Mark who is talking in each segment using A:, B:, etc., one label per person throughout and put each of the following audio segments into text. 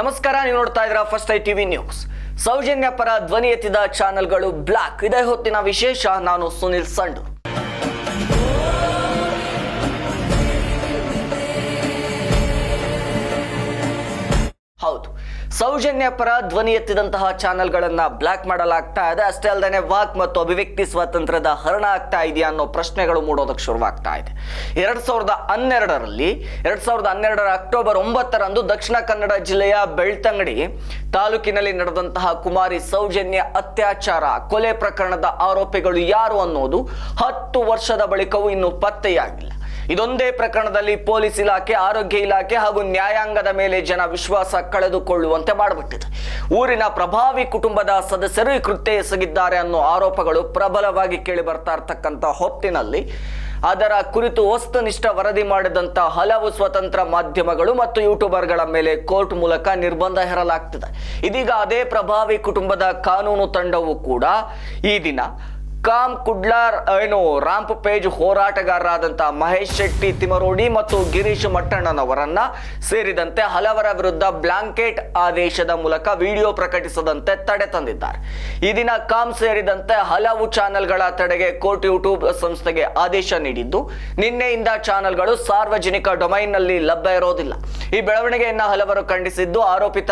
A: ನಮಸ್ಕಾರ, ನೀವು ನೋಡ್ತಾ ಇದ್ದೀರಾ first I TV news. Soujanya ಪರ ಧ್ವನಿ ಎತ್ತಿದ ಚಾನೆಲ್ಗಳು ಬ್ಲಾಕ್. ಇದೇ ಹೊತ್ತಿನ ವಿಶೇಷ, ನಾನು ಸುನಿಲ್ ಸಂಡು ಸೌಜನ್ಯ ಪರ ಧ್ವನಿ ಎತ್ತಿದಂತಹ ಚಾನೆಲ್ಗಳನ್ನ ಬ್ಲಾಕ್ ಮಾಡಲಾಗ್ತಾ ಇದೆ. ಅಷ್ಟೇ ಅಲ್ಲದೆ ವಾಕ್ ಮತ್ತು ಅಭಿವ್ಯಕ್ತಿ ಸ್ವಾತಂತ್ರ್ಯದ ಹರಣ ಆಗ್ತಾ ಇದೆಯಾ ಅನ್ನೋ ಪ್ರಶ್ನೆಗಳು ಮೂಡೋದಕ್ಕೆ ಶುರುವಾಗ್ತಾ ಇದೆ. ಎರಡ್ ಸಾವಿರದ ಹನ್ನೆರಡರಲ್ಲಿ, ಎರಡ್ ಸಾವಿರದ ಹನ್ನೆರಡರ ಅಕ್ಟೋಬರ್ ಒಂಬತ್ತರಂದು ದಕ್ಷಿಣ ಕನ್ನಡ ಜಿಲ್ಲೆಯ ಬೆಳ್ತಂಗಡಿ ತಾಲೂಕಿನಲ್ಲಿ ನಡೆದಂತಹ ಕುಮಾರಿ ಸೌಜನ್ಯ ಅತ್ಯಾಚಾರ, ಕೊಲೆ ಪ್ರಕರಣದ ಆರೋಪಿಗಳು ಯಾರು ಅನ್ನೋದು ಹತ್ತು ವರ್ಷದ ಬಳಿಕವೂ ಇನ್ನೂ ಪತ್ತೆಯಾಗಿಲ್ಲ. ಇದೊಂದೇ ಪ್ರಕರಣದಲ್ಲಿ ಪೊಲೀಸ್ ಇಲಾಖೆ, ಆರೋಗ್ಯ ಇಲಾಖೆ ಹಾಗೂ ನ್ಯಾಯಾಂಗದ ಮೇಲೆ ಜನ ವಿಶ್ವಾಸ ಕಳೆದುಕೊಳ್ಳುವಂತೆ ಮಾಡಿಬಿಟ್ಟಿದೆ. ಊರಿನ ಪ್ರಭಾವಿ ಕುಟುಂಬದ ಸದಸ್ಯರು ಈ ಕೃತ್ಯ ಎಸಗಿದ್ದಾರೆ ಅನ್ನೋ ಆರೋಪಗಳು ಪ್ರಬಲವಾಗಿ ಕೇಳಿ ಬರ್ತಾ ಇರ್ತಕ್ಕಂಥ ಹೊತ್ತಿನಲ್ಲಿ. ಅದರ ಕುರಿತು ವಸ್ತುನಿಷ್ಠ ವರದಿ ಮಾಡಿದಂತ ಹಲವು ಸ್ವತಂತ್ರ ಮಾಧ್ಯಮಗಳು ಮತ್ತು ಯೂಟ್ಯೂಬರ್ಗಳ ಮೇಲೆ ಕೋರ್ಟ್ ಮೂಲಕ ನಿರ್ಬಂಧ ಹೇರಲಾಗ್ತಿದೆ. ಇದೀಗ ಅದೇ ಪ್ರಭಾವಿ ಕುಟುಂಬದ ಕಾನೂನು ತಂಡವು ಕೂಡ ಈ ದಿನ ಕಾಮ್ ಕುಡ್ಲಾರ್ ಏನು ರಾಂಪ್ ಪೇಜ್ ಹೋರಾಟಗಾರರಾದಂತಹ ಮಹೇಶ್ ಶೆಟ್ಟಿ, ತಿಮರೋಡಿ ಮತ್ತು ಗಿರೀಶ್ ಮಟ್ಟಣ್ಣನವರನ್ನ ಸೇರಿದಂತೆ ಹಲವರ ವಿರುದ್ಧ ಬ್ಲಾಂಕೆಟ್ ಆದೇಶದ ಮೂಲಕ ವಿಡಿಯೋ ಪ್ರಕಟಿಸದಂತೆ ತಡೆ ತಂದಿದ್ದಾರೆ. ಈ ದಿನ ಕಾಮ್ ಸೇರಿದಂತೆ ಹಲವು ಚಾನೆಲ್ಗಳ ತಡೆಗೆ ಕೋರ್ಟ್ ಯೂಟ್ಯೂಬ್ ಸಂಸ್ಥೆಗೆ ಆದೇಶ ನೀಡಿದ್ದು, ನಿನ್ನೆಯಿಂದ ಚಾನೆಲ್ಗಳು ಸಾರ್ವಜನಿಕ ಡೊಮೈನ್ನಲ್ಲಿ ಲಭ್ಯ ಇರೋದಿಲ್ಲ. ಈ ಬೆಳವಣಿಗೆಯನ್ನ ಹಲವರು ಖಂಡಿಸಿದ್ದು, ಆರೋಪಿತ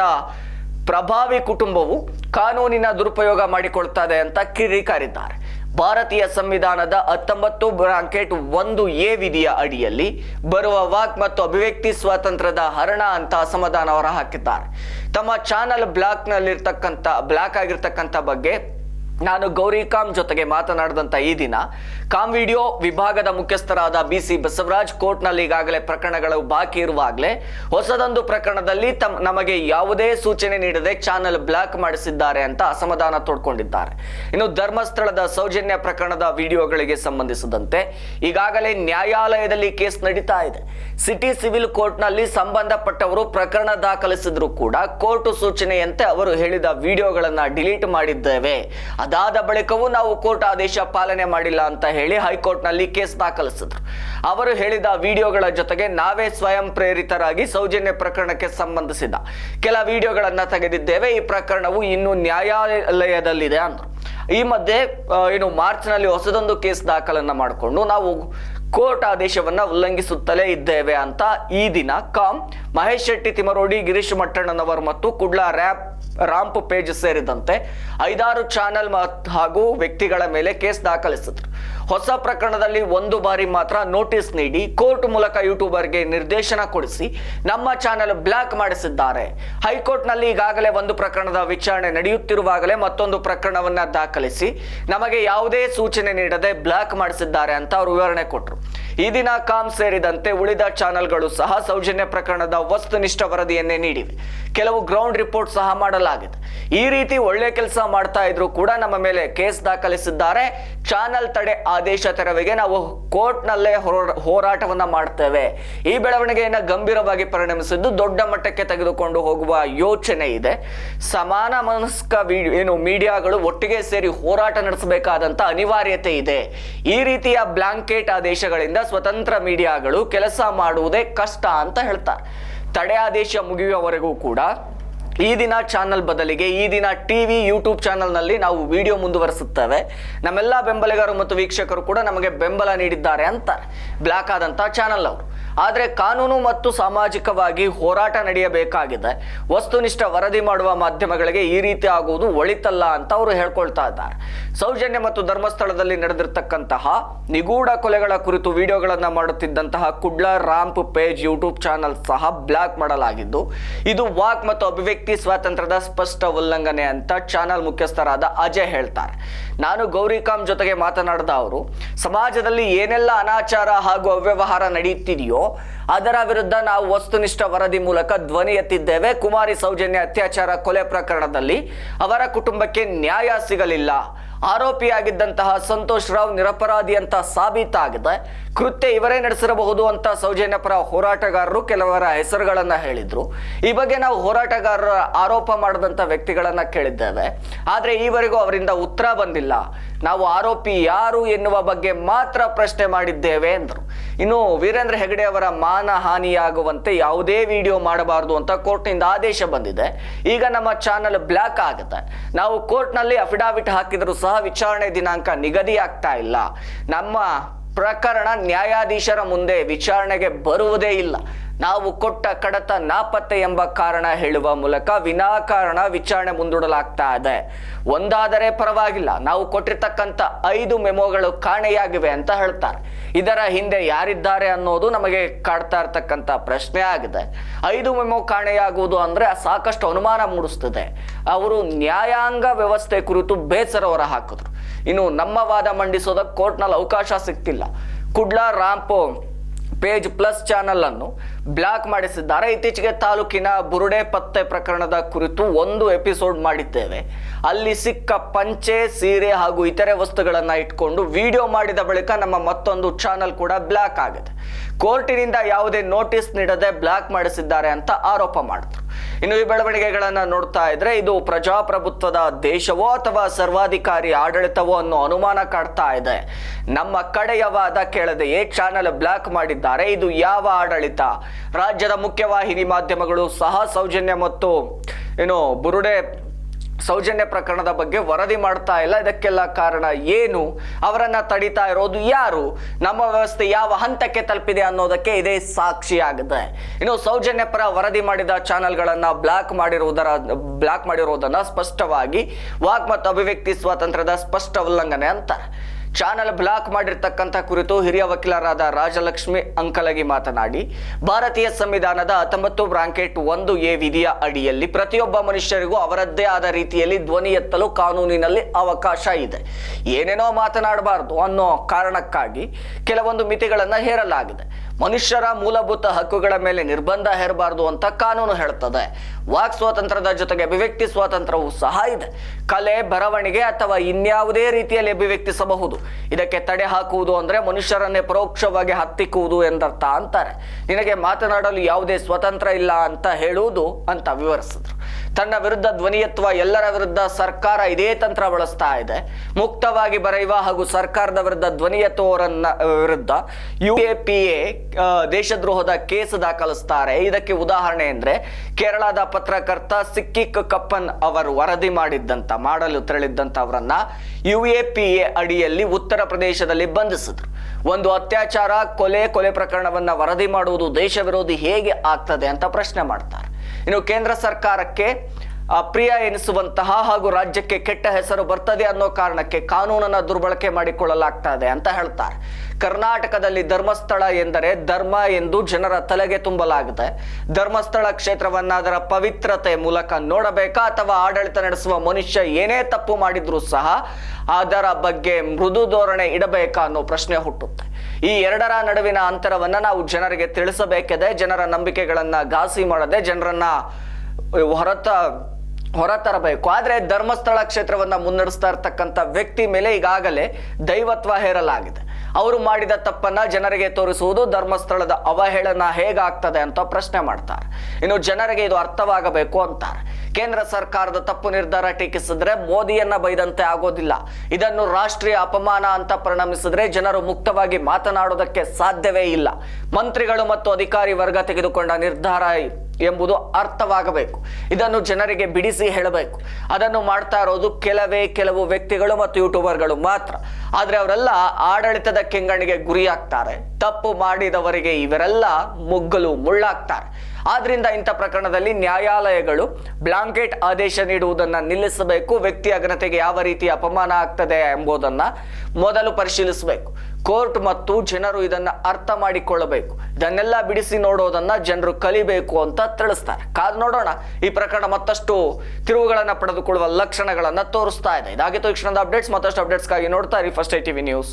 A: ಪ್ರಭಾವಿ ಕುಟುಂಬವು ಕಾನೂನಿನ ದುರುಪಯೋಗ ಮಾಡಿಕೊಳ್ತದೆ ಅಂತ ಕಿರಿಕಾರಿದ್ದಾರೆ. ಭಾರತೀಯ ಸಂವಿಧಾನದ ಹತ್ತೊಂಬತ್ತು ಬ್ರಾಂಕೆಟ್ ಒಂದು ಎ ವಿಧಿಯ ಅಡಿಯಲ್ಲಿ ಬರುವ ವಾಕ್ ಮತ್ತು ಅಭಿವ್ಯಕ್ತಿ ಸ್ವಾತಂತ್ರ್ಯದ ಹರಣ ಅಂತ ಅಸಮಾಧಾನ ಹೊರ ಹಾಕಿದ್ದಾರೆ. ತಮ್ಮ ಚಾನಲ್ ಬ್ಲಾಕ್ನಲ್ಲಿರ್ತಕ್ಕಂಥ, ಬ್ಲಾಕ್ ಆಗಿರ್ತಕ್ಕಂಥ ಬಗ್ಗೆ ನಾನು ಗೌರಿ ಕಾಮ್ ಜೊತೆಗೆ ಮಾತನಾಡಿದಂಥ ಈ ದಿನ ಕಾಮ್ ವಿಡಿಯೋ ವಿಭಾಗದ ಮುಖ್ಯಸ್ಥರಾದ ಬಿ ಸಿ ಬಸವರಾಜ್ ಕೋರ್ಟ್ನಲ್ಲಿ ಈಗಾಗಲೇ ಪ್ರಕರಣಗಳು ಬಾಕಿ ಇರುವಾಗಲೇ ಹೊಸದೊಂದು ಪ್ರಕರಣದಲ್ಲಿ ತಮ್ ನಮಗೆ ಯಾವುದೇ ಸೂಚನೆ ನೀಡದೆ ಚಾನೆಲ್ ಬ್ಲಾಕ್ ಮಾಡಿಸಿದ್ದಾರೆ ಅಂತ ಅಸಮಾಧಾನ ತೋಡ್ಕೊಂಡಿದ್ದಾರೆ. ಇನ್ನು ಧರ್ಮಸ್ಥಳದ ಸೌಜನ್ಯ ಪ್ರಕರಣದ ವಿಡಿಯೋಗಳಿಗೆ ಸಂಬಂಧಿಸಿದಂತೆ ಈಗಾಗಲೇ ನ್ಯಾಯಾಲಯದಲ್ಲಿ ಕೇಸ್ ನಡೀತಾ ಇದೆ. ಸಿಟಿ ಸಿವಿಲ್ ಕೋರ್ಟ್ನಲ್ಲಿ ಸಂಬಂಧಪಟ್ಟವರು ಪ್ರಕರಣ ದಾಖಲಿಸಿದ್ರು ಕೂಡ ಕೋರ್ಟ್ ಸೂಚನೆಯಂತೆ ಅವರು ಹೇಳಿದ ವಿಡಿಯೋಗಳನ್ನು ಡಿಲೀಟ್ ಮಾಡಿದ್ದೇವೆ. ಅದಾದ ಬಳಿಕವೂ ನಾವು ಕೋರ್ಟ್ ಆದೇಶ ಪಾಲನೆ ಮಾಡಿಲ್ಲ ಅಂತ ಹೇಳಿ ಹೈಕೋರ್ಟ್ನಲ್ಲಿ ಕೇಸ್ ದಾಖಲಿಸಿದ್ರು. ಅವರು ಹೇಳಿದ ವಿಡಿಯೋಗಳ ಜೊತೆಗೆ ನಾವೇ ಸ್ವಯಂ ಪ್ರೇರಿತರಾಗಿ ಸೌಜನ್ಯ ಪ್ರಕರಣಕ್ಕೆ ಸಂಬಂಧಿಸಿದ ಕೆಲ ವಿಡಿಯೋಗಳನ್ನು ತೆಗೆದಿದ್ದೇವೆ. ಈ ಪ್ರಕರಣವು ಇನ್ನು ನ್ಯಾಯಾಲಯದಲ್ಲಿದೆ ಅಂದರು. ಈ ಮಧ್ಯೆ ಏನು ಮಾರ್ಚ್ನಲ್ಲಿ ಹೊಸದೊಂದು ಕೇಸ್ ದಾಖಲನ್ನು ಮಾಡಿಕೊಂಡು ನಾವು ಕೋರ್ಟ್ ಆದೇಶವನ್ನು ಉಲ್ಲಂಘಿಸುತ್ತಲೇ ಇದ್ದೇವೆ ಅಂತ ಈ ದಿನ ಕಾಮ್ ಮಹೇಶ್ ಶೆಟ್ಟಿ ತಿಮರೋಡಿ ಗಿರೀಶ್ ಮಟ್ಟಣ್ಣನವರು ಮತ್ತು ಕುಡ್ಲ ರ್ಯಾಪ್ ರಾಂಪ್ ಪೇಜ್ ಸೇರಿದಂತೆ ಐದಾರು ಚಾನೆಲ್ ಹಾಗೂ ವ್ಯಕ್ತಿಗಳ ಮೇಲೆ ಕೇಸ್ ದಾಖಲಿಸಿದ್ರು. ಹೊಸ ಪ್ರಕರಣದಲ್ಲಿ ಒಂದು ಬಾರಿ ಮಾತ್ರ ನೋಟಿಸ್ ನೀಡಿ ಕೋರ್ಟ್ ಮೂಲಕ ಯೂಟ್ಯೂಬರ್ಗೆ ನಿರ್ದೇಶನ ಕೊಡಿಸಿ ನಮ್ಮ ಚಾನೆಲ್ ಬ್ಲಾಕ್ ಮಾಡಿಸಿದ್ದಾರೆ. ಹೈಕೋರ್ಟ್ನಲ್ಲಿ ಈಗಾಗಲೇ ಒಂದು ಪ್ರಕರಣದ ವಿಚಾರಣೆ ನಡೆಯುತ್ತಿರುವಾಗಲೇ ಮತ್ತೊಂದು ಪ್ರಕರಣವನ್ನು ದಾಖಲಿಸಿ ನಮಗೆ ಯಾವುದೇ ಸೂಚನೆ ನೀಡದೆ ಬ್ಲಾಕ್ ಮಾಡಿಸಿದ್ದಾರೆ ಅಂತ ಅವರು ವಿವರಣೆ ಕೊಟ್ಟರು ಈ ದಿನ ಕಾಮ್ ಸೇರಿದಂತೆ ಉಳಿದ ಚಾನೆಲ್ಗಳು ಸಹ ಸೌಜನ್ಯ ಪ್ರಕರಣದ ವಸ್ತುನಿಷ್ಠ ವರದಿಯನ್ನೇ ನೀಡಿವೆ. ಕೆಲವು ಗ್ರೌಂಡ್ ರಿಪೋರ್ಟ್ ಸಹ ಮಾಡಲಾಗಿದೆ. ಈ ರೀತಿ ಒಳ್ಳೆ ಕೆಲಸ ಮಾಡ್ತಾ ಇದ್ರು ಕೂಡ ನಮ್ಮ ಮೇಲೆ ಕೇಸ್ ದಾಖಲಿಸಿದ್ದಾರೆ. ಚಾನಲ್ ತಡೆ ಆದೇಶ ತೆರವಿಗೆ ನಾವು ಕೋರ್ಟ್ನಲ್ಲೇ ಹೋರ- ಹೋರಾಟವನ್ನ ಮಾಡ್ತೇವೆ. ಈ ಬೆಳವಣಿಗೆಯನ್ನ ಗಂಭೀರವಾಗಿ ಪರಿಣಮಿಸಿದ್ದು ದೊಡ್ಡ ಮಟ್ಟಕ್ಕೆ ತೆಗೆದುಕೊಂಡು ಹೋಗುವ ಯೋಚನೆ ಇದೆ. ಸಮಾನ ಮನಸ್ಕ ಏನು ಮೀಡಿಯಾಗಳು ಒಟ್ಟಿಗೆ ಸೇರಿ ಹೋರಾಟ ನಡೆಸಬೇಕಾದಂತ ಅನಿವಾರ್ಯತೆ ಇದೆ. ಈ ರೀತಿಯ ಬ್ಲಾಂಕೆಟ್ ಆದೇಶಗಳಿಂದ ಸ್ವತಂತ್ರ ಮೀಡಿಯಾಗಳು ಕೆಲಸ ಮಾಡುವುದೇ ಕಷ್ಟ ಅಂತ ಹೇಳ್ತಾರೆ. ತಡೆ ಆದೇಶ ಮುಗಿಯುವವರೆಗೂ ಕೂಡ ಈ ದಿನ ಚಾನಲ್ ಬದಲಿಗೆ ಈ ದಿನ ಟಿವಿ, ಯೂಟ್ಯೂಬ್ ಚಾನಲ್ನಲ್ಲಿ ನಾವು ವಿಡಿಯೋ ಮುಂದುವರಿಸುತ್ತೇವೆ. ನಮ್ಮೆಲ್ಲ ಬೆಂಬಲಿಗರು ಮತ್ತು ವೀಕ್ಷಕರು ಕೂಡ ನಮಗೆ ಬೆಂಬಲ ನೀಡಿದ್ದಾರೆ ಅಂತ ಬ್ಲಾಕ್ ಆದಂಥ ಚಾನಲ್ ಅವರು. ಆದರೆ ಕಾನೂನು ಮತ್ತು ಸಾಮಾಜಿಕವಾಗಿ ಹೋರಾಟ ನಡೆಯಬೇಕಾಗಿದೆ. ವಸ್ತುನಿಷ್ಠ ವರದಿ ಮಾಡುವ ಮಾಧ್ಯಮಗಳಿಗೆ ಈ ರೀತಿ ಆಗುವುದು ಒಳಿತಲ್ಲ ಅಂತ ಅವರು ಹೇಳ್ಕೊಳ್ತಾ ಇದ್ದಾರೆ. ಸೌಜನ್ಯ ಮತ್ತು ಧರ್ಮಸ್ಥಳದಲ್ಲಿ ನಡೆದಿರ್ತಕ್ಕಂತಹ ನಿಗೂಢ ಕೊಲೆಗಳ ಕುರಿತು ವಿಡಿಯೋಗಳನ್ನು ಮಾಡುತ್ತಿದ್ದಂತಹ Kudla rampage YouTube channel ಸಹ ಬ್ಲಾಕ್ ಮಾಡಲಾಗಿದ್ದು, ಇದು ವಾಕ್ ಮತ್ತು ಅಭಿವ್ಯಕ್ತಿ ಸ್ವಾತಂತ್ರ್ಯದ ಸ್ಪಷ್ಟ ಉಲ್ಲಂಘನೆ ಅಂತ ಚಾನಲ್ ಮುಖ್ಯಸ್ಥರಾದ ಅಜಯ್ ಹೇಳ್ತಾರೆ. ನಾನು ಗೌರಿಕಾಮ್ ಜೊತೆಗೆ ಮಾತನಾಡಿದ ಅವರು, ಸಮಾಜದಲ್ಲಿ ಏನೆಲ್ಲ ಅನಾಚಾರ ಹಾಗೂ ಅವ್ಯವಹಾರ ನಡೆಯುತ್ತಿದೆಯೋ ಅದರ ವಿರುದ್ಧ ನಾವು ವಸ್ತುನಿಷ್ಠ ವರದಿ ಮೂಲಕ ಧ್ವನಿ ಎತ್ತಿದ್ದೇವೆ. ಕುಮಾರಿ ಸೌಜನ್ಯ ಅತ್ಯಾಚಾರ ಕೊಲೆ ಪ್ರಕರಣದಲ್ಲಿ ಅವರ ಕುಟುಂಬಕ್ಕೆ ನ್ಯಾಯ ಸಿಗಲಿಲ್ಲ. ಆರೋಪಿಯಾಗಿದ್ದಂತಹ ಸಂತೋಷ್ ರಾವ್ ನಿರಪರಾಧಿ ಅಂತ ಸಾಬೀತಾಗಿದೆ. ಕೃತ್ಯ ಇವರೇ ನಡೆಸಿರಬಹುದು ಅಂತ ಸೌಜನ್ಯ ಪರ ಹೋರಾಟಗಾರರು ಕೆಲವರ ಹೆಸರುಗಳನ್ನ ಹೇಳಿದ್ರು. ಈ ಬಗ್ಗೆ ನಾವು ಹೋರಾಟಗಾರರ ಆರೋಪ ಮಾಡಿದಂಥ ವ್ಯಕ್ತಿಗಳನ್ನ ಕೇಳಿದ್ದೇವೆ. ಆದರೆ ಈವರೆಗೂ ಅವರಿಂದ ಉತ್ತರ ಬಂದಿಲ್ಲ. ನಾವು ಆರೋಪಿ ಯಾರು ಎನ್ನುವ ಬಗ್ಗೆ ಮಾತ್ರ ಪ್ರಶ್ನೆ ಮಾಡಿದ್ದೇವೆ ಎಂದರು. ಇನ್ನು ವೀರೇಂದ್ರ ಹೆಗಡೆ ಅವರ ಮಾನ ಹಾನಿಯಾಗುವಂತೆ ಯಾವುದೇ ವಿಡಿಯೋ ಮಾಡಬಾರದು ಅಂತ ಕೋರ್ಟ್ನಿಂದ ಆದೇಶ ಬಂದಿದೆ. ಈಗ ನಮ್ಮ ಚಾನಲ್ ಬ್ಲಾಕ್ ಆಗುತ್ತೆ. ನಾವು ಕೋರ್ಟ್ನಲ್ಲಿ ಅಫಿಡಾವಿಟ್ ಹಾಕಿದರೂ ಸಹ ವಿಚಾರಣೆ ದಿನಾಂಕ ನಿಗದಿ ಆಗ್ತಾ ಇಲ್ಲ. ನಮ್ಮ ಪ್ರಕರಣ ನ್ಯಾಯಾಧೀಶರ ಮುಂದೆ ವಿಚಾರಣೆಗೆ ಬರುವುದೇ ಇಲ್ಲ. ನಾವು ಕೊಟ್ಟ ಕಡತ ನಾಪತ್ತೆ ಎಂಬ ಕಾರಣ ಹೇಳುವ ಮೂಲಕ ವಿನಾಕಾರಣ ವಿಚಾರಣೆ ಮುಂದೂಡಲಾಗ್ತಾ ಇದೆ. ಒಂದಾದರೆ ಪರವಾಗಿಲ್ಲ, ನಾವು ಕೊಟ್ಟಿರ್ತಕ್ಕಂಥ ಐದು ಮೆಮೊಗಳು ಕಾಣೆಯಾಗಿವೆ ಅಂತ ಹೇಳ್ತಾರೆ. ಇದರ ಹಿಂದೆ ಯಾರಿದ್ದಾರೆ ಅನ್ನೋದು ನಮಗೆ ಕಾಡ್ತಾ ಇರ್ತಕ್ಕಂಥ ಪ್ರಶ್ನೆ ಆಗಿದೆ. ಐದು ಮೆಮೊ ಕಾಣೆಯಾಗುವುದು ಅಂದ್ರೆ ಸಾಕಷ್ಟು ಅನುಮಾನ ಮೂಡಿಸ್ತದೆ. ಅವರು ನ್ಯಾಯಾಂಗ ವ್ಯವಸ್ಥೆ ಕುರಿತು ಬೇಸರ ಹೊರ ಹಾಕಿದ್ರು ಇನ್ನು ನಮ್ಮ ವಾದ ಮಂಡಿಸೋದಕ್ಕೆ ಕೋರ್ಟ್ನಲ್ಲಿ ಅವಕಾಶ ಸಿಗ್ತಿಲ್ಲ. Kudla rampage plus channel ಅನ್ನು ಬ್ಲಾಕ್ ಮಾಡಿಸಿದ್ದಾರೆ. ಇತ್ತೀಚೆಗೆ ತಾಲೂಕಿನ ಬುರುಡೆ ಪತ್ತೆ ಪ್ರಕರಣದ ಕುರಿತು ಒಂದು ಎಪಿಸೋಡ್ ಮಾಡಿದ್ದೇವೆ. ಅಲ್ಲಿ ಸಿಕ್ಕ ಪಂಚೆ, ಸೀರೆ ಹಾಗೂ ಇತರೆ ವಸ್ತುಗಳನ್ನು ಇಟ್ಕೊಂಡು ವಿಡಿಯೋ ಮಾಡಿದ ಬಳಿಕ ನಮ್ಮ ಮತ್ತೊಂದು ಚಾನೆಲ್ ಕೂಡ ಬ್ಲಾಕ್ ಆಗಿದೆ. ಕೋರ್ಟಿನಿಂದ ಯಾವುದೇ ನೋಟಿಸ್ ನೀಡದೆ ಬ್ಲಾಕ್ ಮಾಡಿಸಿದ್ದಾರೆ ಅಂತ ಆರೋಪ ಮಾಡಿದ್ರು. ಇನ್ನು ಈ ಬೆಳವಣಿಗೆಗಳನ್ನ ನೋಡ್ತಾ ಇದ್ರೆ ಇದು ಪ್ರಜಾಪ್ರಭುತ್ವದ ದೇಶವೋ ಅಥವಾ ಸರ್ವಾಧಿಕಾರಿ ಆಡಳಿತವೋ ಅನ್ನೋ ಅನುಮಾನ ಕಾಡ್ತಾ ಇದೆ. ನಮ್ಮ ಕಡೆಯವಾದ ಕೇಳದೆ ಕೇಳದೆಯೇ ಚಾನೆಲ್ ಬ್ಲಾಕ್ ಮಾಡಿದ್ದಾರೆ. ಇದು ಯಾವ ಆಡಳಿತ? ರಾಜ್ಯದ ಮುಖ್ಯವಾಹಿನಿ ಮಾಧ್ಯಮಗಳು ಸಹ ಸೌಜನ್ಯ ಮತ್ತು ಏನು ಬುರುಡೆ ಸೌಜನ್ಯ ಪ್ರಕರಣದ ಬಗ್ಗೆ ವರದಿ ಮಾಡ್ತಾ ಇಲ್ಲ. ಇದಕ್ಕೆಲ್ಲ ಕಾರಣ ಏನು? ಅವರನ್ನ ತಡಿತಾ ಇರೋದು ಯಾರು? ನಮ್ಮ ವ್ಯವಸ್ಥೆ ಯಾವ ಹಂತಕ್ಕೆ ತಲುಪಿದೆ ಅನ್ನೋದಕ್ಕೆ ಇದೇ ಸಾಕ್ಷಿಯಾಗಿದೆ. ಇನ್ನು ಸೌಜನ್ಯ ಪರ ವರದಿ ಮಾಡಿದ ಚಾನೆಲ್ಗಳನ್ನ ಬ್ಲಾಕ್ ಮಾಡಿರುವುದರ, ಬ್ಲಾಕ್ ಮಾಡಿರುವುದನ್ನ ಸ್ಪಷ್ಟವಾಗಿ ವಾಕ್ ಮತ್ತು ಅಭಿವ್ಯಕ್ತಿ ಸ್ವಾತಂತ್ರ್ಯದ ಸ್ಪಷ್ಟ ಉಲ್ಲಂಘನೆ ಅಂತಾರೆ ಚಾನಲ್ ಬ್ಲಾಕ್ ಮಾಡಿರ್ತಕ್ಕಂಥ ಕುರಿತು ಹಿರಿಯ ವಕೀಲರಾದ ರಾಜಲಕ್ಷ್ಮಿ ಅಂಕಲಗಿ ಮಾತನಾಡಿ, ಭಾರತೀಯ ಸಂವಿಧಾನದ ಹತ್ತೊಂಬತ್ತು ಬ್ರಾಂಕೆಟ್ ಒಂದು ಎ ವಿಧಿಯ ಅಡಿಯಲ್ಲಿ ಪ್ರತಿಯೊಬ್ಬ ಮನುಷ್ಯರಿಗೂ ಅವರದ್ದೇ ಆದ ರೀತಿಯಲ್ಲಿ ಧ್ವನಿ ಎತ್ತಲು ಕಾನೂನಿನಲ್ಲಿ ಅವಕಾಶ ಇದೆ. ಏನೇನೋ ಮಾತನಾಡಬಾರದು ಅನ್ನೋ ಕಾರಣಕ್ಕಾಗಿ ಕೆಲವೊಂದು ಮಿತಿಗಳನ್ನು ಹೇರಲಾಗಿದೆ. ಮನುಷ್ಯರ ಮೂಲಭೂತ ಹಕ್ಕುಗಳ ಮೇಲೆ ನಿರ್ಬಂಧ ಹೇರಬಾರದು ಅಂತ ಕಾನೂನು ಹೇಳ್ತದೆ ವಾಕ್ ಸ್ವಾತಂತ್ರ್ಯದ ಜೊತೆಗೆ ಅಭಿವ್ಯಕ್ತಿ ಸ್ವಾತಂತ್ರ್ಯವೂ ಸಹ ಇದೆ. ಕಲೆ, ಬರವಣಿಗೆ ಅಥವಾ ಇನ್ಯಾವುದೇ ರೀತಿಯಲ್ಲಿ ಅಭಿವ್ಯಕ್ತಿಸಬಹುದು. ಇದಕ್ಕೆ ತಡೆ ಹಾಕುವುದು ಅಂದ್ರೆ ಮನುಷ್ಯರನ್ನೇ ಪರೋಕ್ಷವಾಗಿ ಹತ್ತಿಕ್ಕುವುದು ಎಂದರ್ಥ ಅಂತಾರೆ. ನಿನಗೆ ಮಾತನಾಡಲು ಯಾವುದೇ ಸ್ವತಂತ್ರ ಇಲ್ಲ ಅಂತ ಹೇಳುವುದು ಅಂತ ವಿವರಿಸಿದ್ರು. ತನ್ನ ವಿರುದ್ಧ ಧ್ವನಿಯತ್ವ ಎಲ್ಲರ ವಿರುದ್ಧ ಸರ್ಕಾರ ಇದೇ ತಂತ್ರ ಬಳಸ್ತಾ ಇದೆ. ಮುಕ್ತವಾಗಿ ಬರೆಯುವ ಹಾಗೂ ಸರ್ಕಾರದ ವಿರುದ್ಧ ಧ್ವನಿ ಎತ್ತುವವರನ್ನ ವಿರುದ್ಧ ಯು ಎ ಪಿ ಎ ದೇಶದ್ರೋಹದ ಕೇಸ್ ದಾಖಲಿಸ್ತಾರೆ. ಇದಕ್ಕೆ ಉದಾಹರಣೆ ಅಂದ್ರೆ ಕೇರಳದ ಪತ್ರಕರ್ತ ಸಿಕ್ಕಿಕ್ ಕಪ್ಪನ್ ಅವರು ವರದಿ ಮಾಡಿದ್ದಂತ, ಮಾಡಲು ತೆರಳಿದ್ದಂತವರನ್ನ ಯು ಎ ಪಿ ಎ ಅಡಿಯಲ್ಲಿ ಉತ್ತರ ಪ್ರದೇಶದಲ್ಲಿ ಬಂಧಿಸಿದ್ರು. ಒಂದು ಅತ್ಯಾಚಾರ, ಕೊಲೆ ಕೊಲೆ ಪ್ರಕರಣವನ್ನ ವರದಿ ಮಾಡುವುದು ದೇಶ ವಿರೋಧಿ ಹೇಗೆ ಆಗ್ತದೆ ಅಂತ ಪ್ರಶ್ನೆ ಮಾಡ್ತಾರೆ. ಇನ್ನು ಕೇಂದ್ರ ಸರ್ಕಾರಕ್ಕೆ ಅಪ್ರಿಯ ಎನಿಸುವಂತಹ ಹಾಗೂ ರಾಜ್ಯಕ್ಕೆ ಕೆಟ್ಟ ಹೆಸರು ಬರ್ತದೆ ಅನ್ನೋ ಕಾರಣಕ್ಕೆ ಕಾನೂನನ್ನ ದುರ್ಬಳಕೆ ಮಾಡಿಕೊಳ್ಳಲಾಗ್ತಾ ಅಂತ ಹೇಳ್ತಾರೆ. ಕರ್ನಾಟಕದಲ್ಲಿ ಧರ್ಮಸ್ಥಳ ಎಂದರೆ ಧರ್ಮ ಎಂದು ಜನರ ತಲೆಗೆ ತುಂಬಲಾಗಿದೆ. ಧರ್ಮಸ್ಥಳ ಕ್ಷೇತ್ರವನ್ನ ಅದರ ಪವಿತ್ರತೆ ಮೂಲಕ ನೋಡಬೇಕಾ ಅಥವಾ ಆಡಳಿತ ನಡೆಸುವ ಮನುಷ್ಯ ಏನೇ ತಪ್ಪು ಮಾಡಿದ್ರೂ ಸಹ ಅದರ ಬಗ್ಗೆ ಮೃದು ಧೋರಣೆ ಇಡಬೇಕಾ ಅನ್ನೋ ಪ್ರಶ್ನೆ ಹುಟ್ಟುತ್ತೆ. ಈ ಎರಡರ ನಡುವಿನ ಅಂತರವನ್ನ ನಾವು ಜನರಿಗೆ ತಿಳಿಸಬೇಕಿದೆ. ಜನರ ನಂಬಿಕೆಗಳನ್ನ ಘಾಸಿ ಮಾಡದೆ ಜನರನ್ನ ಹೊರತ ಹೊರತರಬೇಕು. ಆದರೆ ಧರ್ಮಸ್ಥಳ ಕ್ಷೇತ್ರವನ್ನ ಮುನ್ನಡೆಸ್ತಾ ಇರ್ತಕ್ಕಂಥ ವ್ಯಕ್ತಿ ಮೇಲೆ ಈಗಾಗಲೇ ದೈವತ್ವ ಹೇರಲಾಗಿದೆ. ಅವರು ಮಾಡಿದ ತಪ್ಪನ್ನ ಜನರಿಗೆ ತೋರಿಸುವುದು ಧರ್ಮಸ್ಥಳದ ಅವಹೇಳನ ಹೇಗಾಗ್ತದೆ ಅಂತ ಪ್ರಶ್ನೆ ಮಾಡ್ತಾರೆ. ಇನ್ನು ಜನರಿಗೆ ಇದು ಅರ್ಥವಾಗಬೇಕು ಅಂತಾರೆ. ಕೇಂದ್ರ ಸರ್ಕಾರದ ತಪ್ಪು ನಿರ್ಧಾರ ಟೀಕಿಸಿದ್ರೆ ಮೋದಿಯನ್ನ ಬೈದಂತೆ ಆಗೋದಿಲ್ಲ. ಇದನ್ನು ರಾಷ್ಟ್ರೀಯ ಅಪಮಾನ ಅಂತ ಪರಿಣಮಿಸಿದ್ರೆ ಜನರು ಮುಕ್ತವಾಗಿ ಮಾತನಾಡೋದಕ್ಕೆ ಸಾಧ್ಯವೇ ಇಲ್ಲ. ಮಂತ್ರಿಗಳು ಮತ್ತು ಅಧಿಕಾರಿ ವರ್ಗ ತೆಗೆದುಕೊಂಡ ನಿರ್ಧಾರ ಎಂಬುದು ಅರ್ಥವಾಗಬೇಕು. ಇದನ್ನು ಜನರಿಗೆ ಬಿಡಿಸಿ ಹೇಳಬೇಕು. ಅದನ್ನು ಮಾಡ್ತಾ ಇರೋದು ಕೆಲವೇ ಕೆಲವು ವ್ಯಕ್ತಿಗಳು ಮತ್ತು ಯೂಟ್ಯೂಬರ್ಗಳು ಮಾತ್ರ. ಆದರೆ ಅವರೆಲ್ಲ ಆಡಳಿತದ ಕೆಂಗಣ್ಣಿಗೆ ಗುರಿಯಾಗ್ತಾರೆ. ತಪ್ಪು ಮಾಡಿದವರಿಗೆ ಇವರೆಲ್ಲ ಮುಗ್ಗಲು ಮುಳ್ಳಾಗ್ತಾರೆ. ಆದ್ರಿಂದ ಇಂಥ ಪ್ರಕರಣದಲ್ಲಿ ನ್ಯಾಯಾಲಯಗಳು ಬ್ಲಾಂಕೆಟ್ ಆದೇಶ ನೀಡುವುದನ್ನು ನಿಲ್ಲಿಸಬೇಕು. ವ್ಯಕ್ತಿಯ ಘನತೆಗೆ ಯಾವ ರೀತಿ ಅಪಮಾನ ಆಗ್ತದೆ ಎಂಬುದನ್ನು ಮೊದಲು ಪರಿಶೀಲಿಸಬೇಕು. ಕೋರ್ಟ್ ಮತ್ತು ಜನರು ಇದನ್ನ ಅರ್ಥ ಮಾಡಿಕೊಳ್ಳಬೇಕು. ಇದನ್ನೆಲ್ಲ ಬಿಡಿಸಿ ನೋಡೋದನ್ನ ಜನರು ಕಲಿಬೇಕು ಅಂತ ತಿಳಿಸ್ತಾರೆ. ಕಾದ್ ನೋಡೋಣ. ಈ ಪ್ರಕರಣ ಮತ್ತಷ್ಟು ತಿರುವುಗಳನ್ನ ಪಡೆದುಕೊಳ್ಳುವ ಲಕ್ಷಣಗಳನ್ನ ತೋರಿಸ್ತಾ ಇದೆ. ಇದಾಗಿತ್ತು ಈ ಕ್ಷಣದ ಅಪ್ಡೇಟ್ಸ್. ಮತ್ತಷ್ಟು ಅಪ್ಡೇಟ್ಸ್ಗಾಗಿ ನೋಡ್ತಾ ಇರಿ. First I TV news.